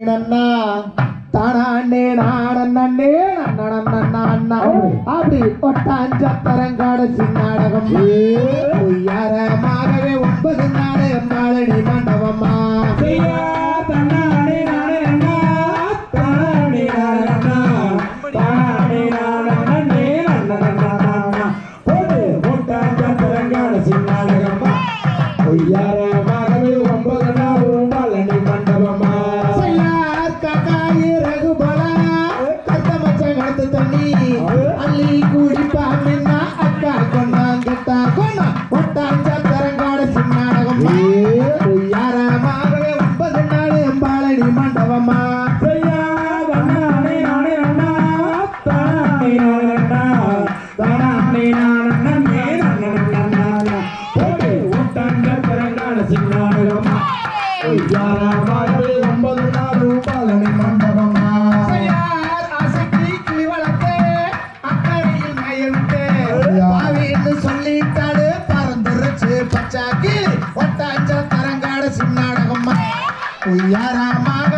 தானே நாடன்னே அண்ணா அப்படி ஒட்டாஞ்சத்தரங்காடு சின்னாடகம். பொய்யாரமாகவே ஒன்பது நாடகம் நாளடி மண்டபம் ஒட்டாஞ்சல் தரங்காடு சின்னாடகம்மா உய்யாராமாக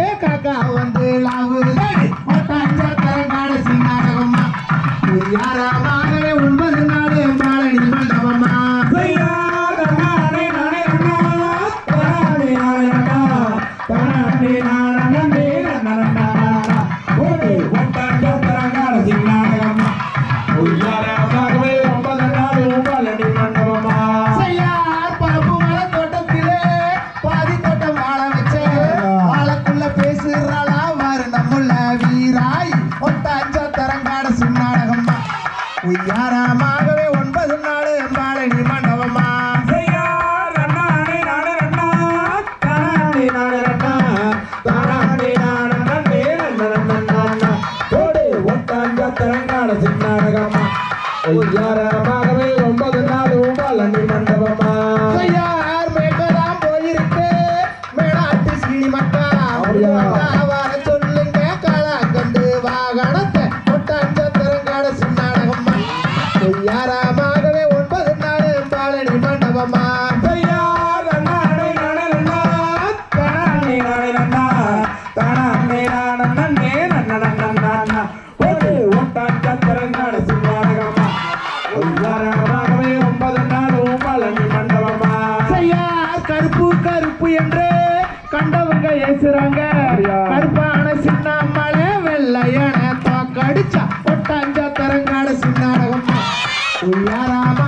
உய்யாரமாகவே ஒன்பது நாள் எம்பாலை நீ மண்டபமா? ஒட்டான் சின்னாரகமா உய்யாரமாக என்று கண்டவங்க ஏசுறாங்க. கருப்பான சின்ன மலை வெள்ளையான தோக்கடிச்சா பொட்டாஞ்சா தரங்காட சின்னாடகம் உள்ளாராமா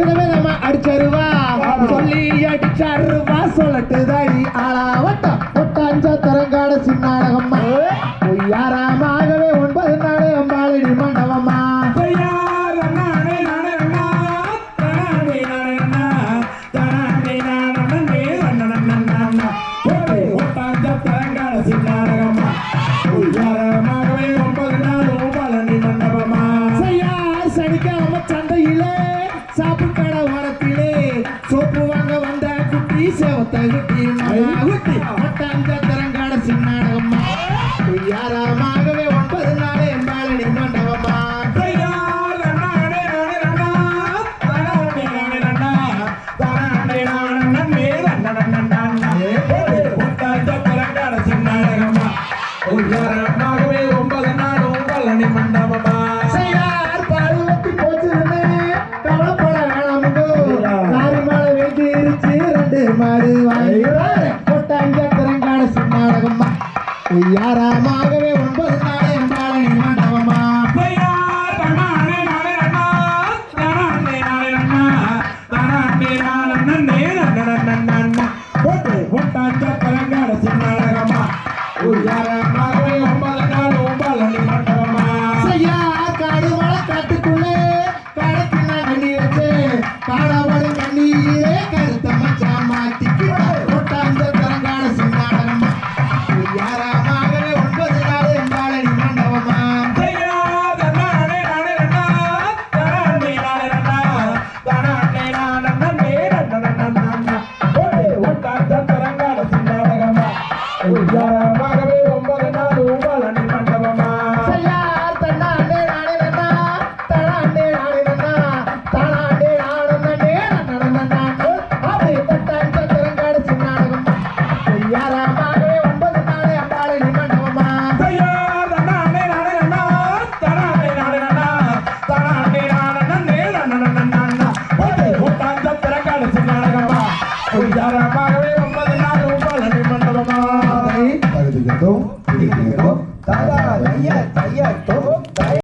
வித விதமா அடிச்சருவா சொல்லி அடிச்சருவா. சொல்லட்டு தாடி ஆளாவட்டம் ஒட்டாஞ்சா தரங்காட சின்னாடகம்மா பொய்யாராமா. ஊட்டி ஊட்டி ஊட்டி ஊட்டி ஊட்டி ஊட்டி மாடு வாங்கி கொட்டாங்க திறங்கான சின்னாடகம்மா யாராமாகவே Obrigado.